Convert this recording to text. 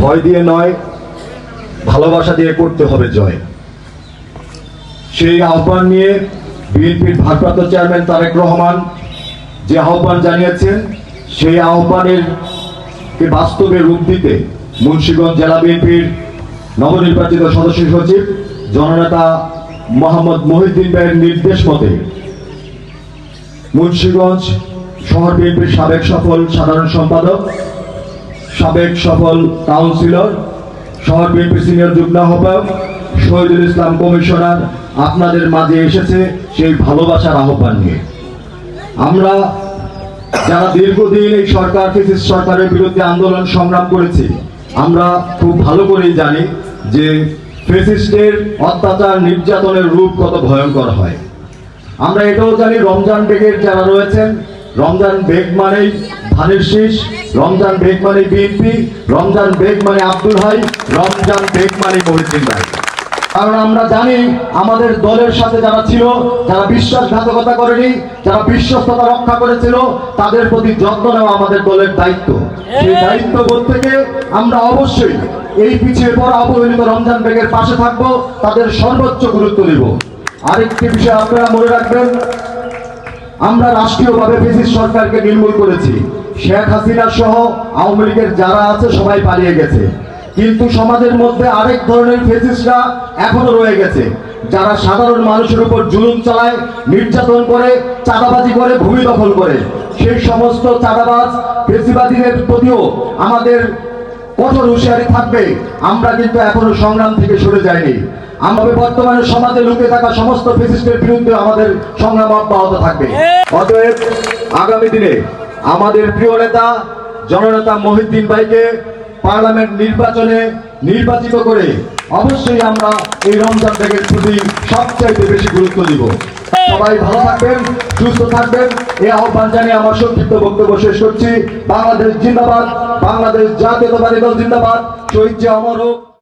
ভয় দিয়ে নয়, ভালোবাসা দিয়ে করতে হবে জয়। সেই আহ্বান নিয়ে বিএনপির ভারপ্রাপ্ত চেয়ারম্যান তারেক রহমান যে আহ্বান জানিয়েছেন, সেই আহ্বানের বাস্তবে রূপ দিতে মুন্সিগঞ্জ জেলা বিএনপির নবনির্বাচিত সদস্য সচিব জননেতা মোহাম্মদ মহিউদ্দিন ভাইয়ের নির্দেশ মতে মুন্সিগঞ্জ শহর বিএনপির সাবেক সফল সাধারণ সম্পাদক সাবেক সফল কাউন্সিলর, শহর বিএনপি সিনিয়র যুগ্ম আহ্বায়ক, শহীদুল ইসলাম কমিশনার আপনাদের মাঝে এসেছে সেই ভালোবাসার আহ্বান নিয়ে। আমরা যারা দীর্ঘদিন এই সরকার ফেসিস সরকারের বিরুদ্ধে আন্দোলন সংগ্রাম করেছি, আমরা খুব ভালো করেই জানি যে ফেসিস্টের অত্যাচার, নির্যাতনের রূপ কত ভয়ঙ্কর হয়। আমরা এটাও জানি রমজান বেগের যারা রয়েছেন রমজান বেগ মানেই ধানের শীষ, রমজান বেগ মানে বিএনপি রমজান বেগ মানে আব্দুল হাই, রমজান বেগ মানে মহিউদ্দিন ভাই। কারণ আমরা জানি আমাদের দলের সাথে যারা ছিল, যারা বিশ্বাসঘাতকতা করেনি, যারা বিশ্বস্ততা রক্ষা করেছিল, তাদের প্রতি যত্ন নেওয়া আমাদের দলের দায়িত্ব। সেই দায়িত্ববোধ থেকে আমরা অবশ্যই এই পিছিয়ে পড়া অবহেলিত রমজান বেগের পাশে থাকব, তাদের সর্বোচ্চ গুরুত্ব দেব। আরেকটি বিষয় আপনারা মনে রাখবেন আমরা রাষ্ট্রীয়ভাবে ব্রিটিশ সরকারকে নির্মূল করেছি। শেখ হাসিনা সহ আওয়ামী লীগের যারা আছে, সবাই পালিয়ে গেছে। কিন্তু সমাজের মধ্যে আরেক ধরনের ফেসিসরা এখনও রয়ে গেছে। যারা সাধারণ মানুষের উপর জুলুম চালায়, নির্যাতন করে, চাঁদাবাজি করে, ভূমি দখল করে। সেই সমস্ত চাঁদাবাজ, ফেসিবাদীদের প্রতিও আমাদের কঠোর হুঁশিয়ারি থাকবে, আমরা কিন্তু এখনও সংগ্রাম থেকে সরে যাইনি। আমাদের বর্তমানে সমাজে লুকে থাকা সমস্ত ফেসিস্টের বিরুদ্ধে আমাদের সংগ্রাম অব্যাহত থাকবে। অতএব আগামী দিনে আমাদের প্রিয় নেতা, জননেতা মহিউদ্দিন ভাইকে পার্লামেন্ট নির্বাচনে নির্বাচিত করে অবশ্যই আমরা এই রমজান ব্যাগের প্রতি সবচাইতে বেশি গুরুত্ব দিব। সবাই ভালো থাকবেন, সুস্থ থাকবেন। এই আহ্বান জানিয়ে আমার সংক্ষিপ্ত বক্তব্য শেষ করছি। বাংলাদেশ জিন্দাবাদ। বাংলাদেশ জাতীয়তাবাদী দল জিন্দাবাদ। শহীদ যে অমর হোক।